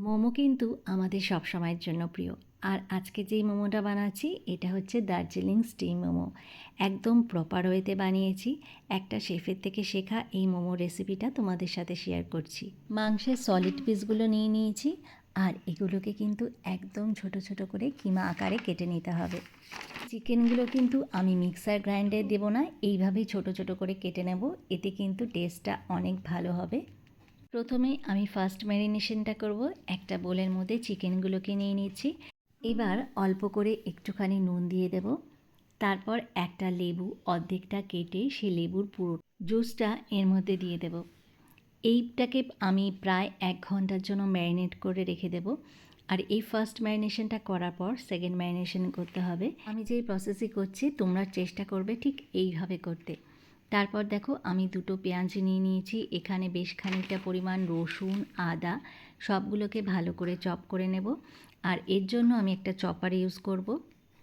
মোমো কিন্তু আমাদের সব সময়ের জন্য প্রিয়। আর আজকে যেই মোমোটা বানাচ্ছি, এটা হচ্ছে দার্জিলিং স্টিম মোমো। একদম প্রপার ওয়েতে বানিয়েছি। একটা শেফের থেকে শেখা এই মোমো রেসিপিটা তোমাদের সাথে শেয়ার করছি। মাংসের সলিড পিসগুলো নিয়ে নিয়েছি। আর এগুলোকে কিন্তু একদম ছোট ছোট করে কিমা আকারে কেটে নিতে হবে। চিকেনগুলো কিন্তু আমি মিক্সার গ্রাইন্ডারে দেবো না। এইভাবেই ছোট ছোট করে কেটে নেব। এতে কিন্তু টেস্টটা অনেক ভালো হবে। প্রথমে আমি ফার্স্ট ম্যারিনেশনটা করব। একটা বোলের মধ্যে চিকেনগুলোকে নিয়ে নিচ্ছি। এবার অল্প করে একটুখানি নুন দিয়ে দেব। তারপর একটা লেবু অর্ধেকটা কেটে সে লেবুর পুরো জুসটা এর মধ্যে দিয়ে দেব। এইটাকে আমি প্রায় এক ঘণ্টার জন্য ম্যারিনেট করে রেখে দেব। আর এই ফার্স্ট ম্যারিনেশনটা করার পর সেকেন্ড ম্যারিনেশন করতে হবে। আমি যেই প্রসেসই করছি, তোমরা চেষ্টা করবে ঠিক এইভাবে করতে। তারপর দেখো আমি দুটো পেঁয়াজ নিয়ে নিয়েছি, এখানে বেশ খানিকটা পরিমাণ রসুন, আদা, সবগুলোকে ভালো করে চপ করে নেব। আর এর জন্য আমি একটা চপার ইউজ করব।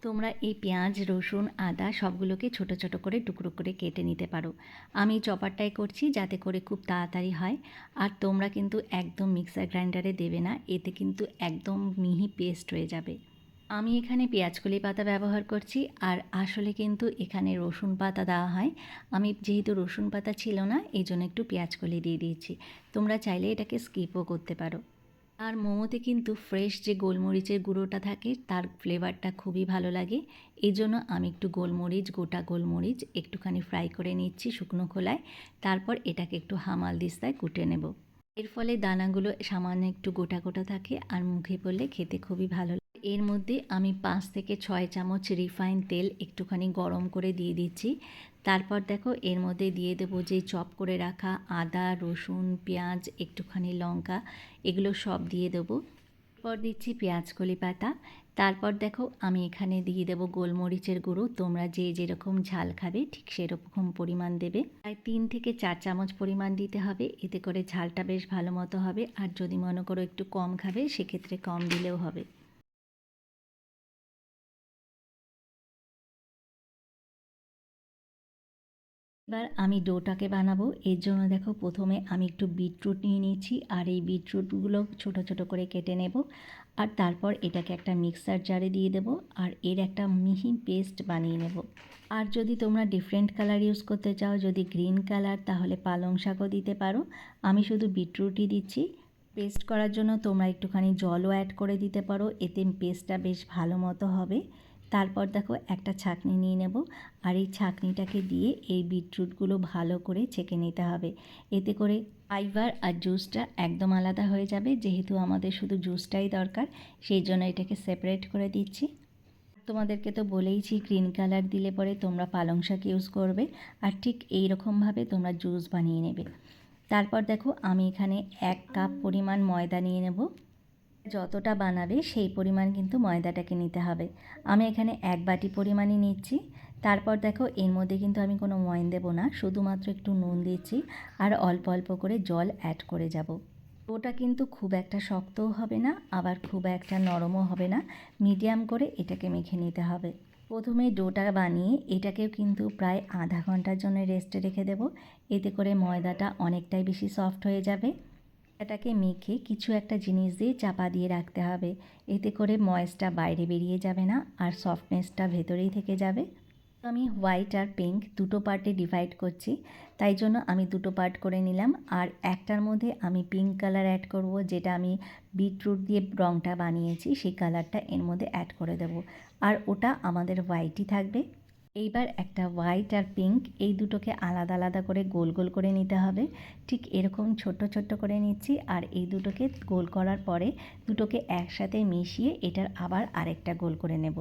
তোমরা এই পেঁয়াজ, রসুন, আদা সবগুলোকে ছোট ছোট করে টুকরো করে কেটে নিতে পারো। আমি চপারটাই করছি যাতে করে খুব তাড়াতাড়ি হয়। আর তোমরা কিন্তু একদম মিক্সার গ্রাইন্ডারে দেবে না, এতে কিন্তু একদম মিহি পেস্ট হয়ে যাবে। আমি এখানে পেঁয়াজকলি পাতা ব্যবহার করছি, আর আসলে কিন্তু এখানে রসুন পাতা দেওয়া হয়। আমি যেহেতু রসুন পাতা ছিল না এই জন্য একটু পেঁয়াজকলি দিয়ে দিয়েছি। তোমরা চাইলে এটাকে স্কিপও করতে পারো। আর মোমোতে কিন্তু ফ্রেশ যে গোলমরিচের গুঁড়োটা থাকে, তার ফ্লেভারটা খুবই ভালো লাগে। এই জন্য আমি একটু গোলমরিচ, গোটা গোলমরিচ একটুখানি ফ্রাই করে নিচ্ছি শুকনো খোলায়। তারপর এটাকে একটু হামাল দিস্তায় কুটে নেব। এর ফলে দানাগুলো সামান্য একটু গোটা গোটা থাকে, আর মুখে পড়লে খেতে খুবই ভালো এর মধ্যে আমি পাঁচ থেকে ছয় চামচ রিফাইন তেল একটুখানি গরম করে দিয়ে দিচ্ছি। তারপর দেখো, এর মধ্যে দিয়ে দেবো যে চপ করে রাখা আদা, রসুন, পেঁয়াজ, একটুখানি লঙ্কা, এগুলো সব দিয়ে দেবো। পর দিচ্ছি পেঁয়াজ কলি পাতা তারপর দেখো, আমি এখানে দিয়ে দেবো গোলমরিচের গুঁড়ো। তোমরা যে যেরকম ঝাল খাবে, ঠিক সেরকম পরিমাণ দেবে। প্রায় তিন থেকে চার চামচ পরিমাণ দিতে হবে। এতে করে ঝালটা বেশ ভালো মতো হবে। আর যদি মনে করো একটু কম খাবে, সেক্ষেত্রে কম দিলেও হবে। এবার আমি ডোটাকে বানাবো। এর জন্য দেখো প্রথমে আমি একটু বিটরুট নিয়ে নিয়েছি আর এই বিটরুটগুলো ছোট ছোট করে কেটে নেব। আর তারপর এটাকে একটা মিক্সার জারে দিয়ে দেবো আর এর একটা মিহি পেস্ট বানিয়ে নেব। আর যদি তোমরা ডিফারেন্ট কালার ইউজ করতে চাও, যদি গ্রিন কালার, তাহলে পালং শাকও দিতে পারো। আমি শুধু বিটরুটই দিচ্ছি। পেস্ট করার জন্য তোমরা একটুখানি জলও অ্যাড করে দিতে পারো। এতে পেস্টটা বেশ ভালো মতো হবে। তারপর দেখো একটা ছাঁকনি নিয়ে নেব। আর এই ছাঁকনিটাকে দিয়ে এই বিটরুটগুলো ভালো করে ছেঁকে নিতে হবে। এতে করে ফাইবার আর জুসটা একদম আলাদা হয়ে যাবে। যেহেতু আমাদের শুধু জুসটাই দরকার, সেই জন্য এটাকে সেপারেট করে দিচ্ছি। তোমাদেরকে তো বলেইছি গ্রিন কালার দিলে পরে তোমরা পালং শাক ইউজ করবে। আর ঠিক এই রকমভাবে তোমরা জুস বানিয়ে নেবে। তারপর দেখো আমি এখানে এক কাপ পরিমাণ ময়দা নিয়ে নেব। যতটা বানাবে সেই পরিমাণ কিন্তু ময়দাটাকে নিতে হবে। আমি এখানে এক বাটি পরিমাণই নিচ্ছি। তারপর দেখো, এর মধ্যে কিন্তু আমি কোনো ময়ন দেবো না, শুধুমাত্র একটু নুন দিচ্ছি আর অল্প অল্প করে জল অ্যাড করে যাব। ওটা কিন্তু খুব একটা শক্তও হবে না, আবার খুব একটা নরমও হবে না। মিডিয়াম করে এটাকে মেখে নিতে হবে। প্রথমে ডোটা বানিয়ে এটাকেও কিন্তু প্রায় আধা ঘণ্টার জন্য রেস্টে রেখে দেব। এতে করে ময়দাটা অনেকটাই বেশি সফট হয়ে যাবে। এটাকে মেখে কিছু একটা জিনিস দিয়ে চাপা দিয়ে রাখতে হবে। এতে করে ময়েসটা বাইরে বেরিয়ে যাবে না আর সফটনেসটা ভেতরেই থেকে যাবে। আমি হোয়াইট আর পিঙ্ক দুটো পার্টে ডিভাইড করছি, তাই জন্য আমি দুটো পার্ট করে নিলাম। আর একটার মধ্যে আমি পিঙ্ক কালার অ্যাড করব, যেটা আমি বিটরুট দিয়ে রঙটা বানিয়েছি, সেই কালারটা এর মধ্যে অ্যাড করে দেব। আর ওটা আমাদের হোয়াইটই থাকবে। এইবার একটা হোয়াইট আর পিঙ্ক এই দুটোকে আলাদা আলাদা করে গোল গোল করে নিতে হবে। ঠিক এরকম ছোট ছোট করে নিচ্ছি আর এই দুটোকে গোল করার পরে দুটোকে একসাথে মিশিয়ে এটার আবার আরেকটা গোল করে নেব।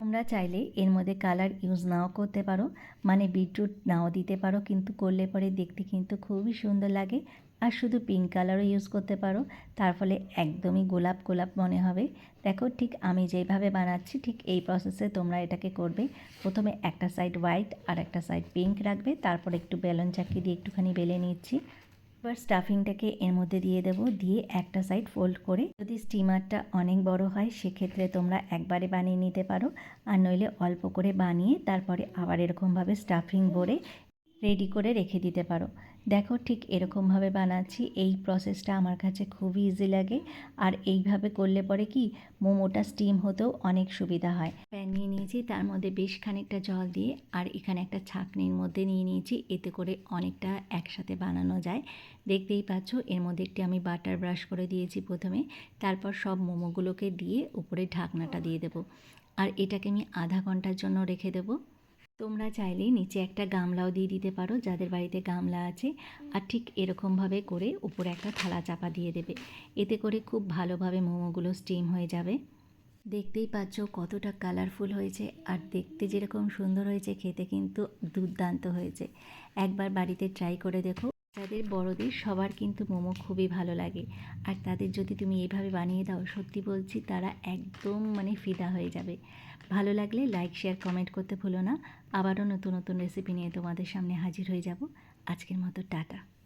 তোমরা চাইলে এর মধ্যে কালার ইউজ নাও করতে পারো। মানে বিটরুট নাও দিতে পারো, কিন্তু করলে পরে দেখতে কিন্তু খুবই সুন্দর লাগে। আর শুধু পিঙ্ক কালারও ইউজ করতে পারো, তার ফলে একদমই গোলাপ গোলাপ মনে হবে। দেখো, ঠিক আমি যেভাবে বানাচ্ছি, ঠিক এই প্রসেসে তোমরা এটাকে করবে। প্রথমে একটা সাইড হোয়াইট আর একটা সাইড পিঙ্ক রাখবে, তারপর একটু বেলন চাকি দিয়ে একটুখানি বেলে নিচ্ছি। এবার স্টাফিংটাকে এর মধ্যে দিয়ে দেবো, দিয়ে একটা সাইড ফোল্ড করে। যদি স্টিমারটা অনেক বড় হয়, সেক্ষেত্রে তোমরা একবারে বানিয়ে নিতে পারো। আর নইলে অল্প করে বানিয়ে তারপরে আবার এরকমভাবে স্টাফিং ভরে রেডি করে রেখে দিতে পারো। দেখো ঠিক এরকমভাবে বানাচ্ছি, এই প্রসেসটা আমার কাছে খুবই ইজি লাগে। আর এইভাবে করলে পরে কি, মোমোটা স্টিম হতেও অনেক সুবিধা হয়। প্যান নিয়ে নিয়েছি, তার মধ্যে বেশ খানিকটা জল দিয়ে, আর এখানে একটা ছাঁকনির মধ্যে নিয়ে নিয়েছি, এতে করে অনেকটা একসাথে বানানো যায়। দেখতেই পাচ্ছ, এর মধ্যে একটি আমি বাটার ব্রাশ করে দিয়েছি প্রথমে, তারপর সব মোমোগুলোকে দিয়ে উপরে ঢাকনাটা দিয়ে দেবো। আর এটাকে আমি আধা ঘণ্টার জন্য রেখে দেবো। তোমরা চাইলে নিচে একটা গামলাও দিয়ে দিতে পারো, যাদের বাড়িতে গামলা আছে। আর ঠিক এরকমভাবে করে উপরে একটা থালা চাপা দিয়ে দেবে। এতে করে খুব ভালোভাবে মোমোগুলো স্টিম হয়ে যাবে। দেখতেই পাচ্ছ কতটা কালারফুল হয়েছে। আর দেখতে যেরকম সুন্দর হয়েছে, খেতে কিন্তু দুর্দান্ত হয়েছে। একবার বাড়িতে ট্রাই করে দেখো। যাদের বড়দের সবার কিন্তু মোমো খুবই ভালো লাগে। আর তাদের যদি তুমি এইভাবে বানিয়ে দাও, সত্যি বলছি তারা একদম মানে ফিদা হয়ে যাবে। ভালো লাগলে লাইক শেয়ার কমেন্ট করতে ভুলো না। আবারও নতুন নতুন রেসিপি নিয়ে তোমাদের সামনে হাজির হয়ে যাব। আজকের মতো, টাটা।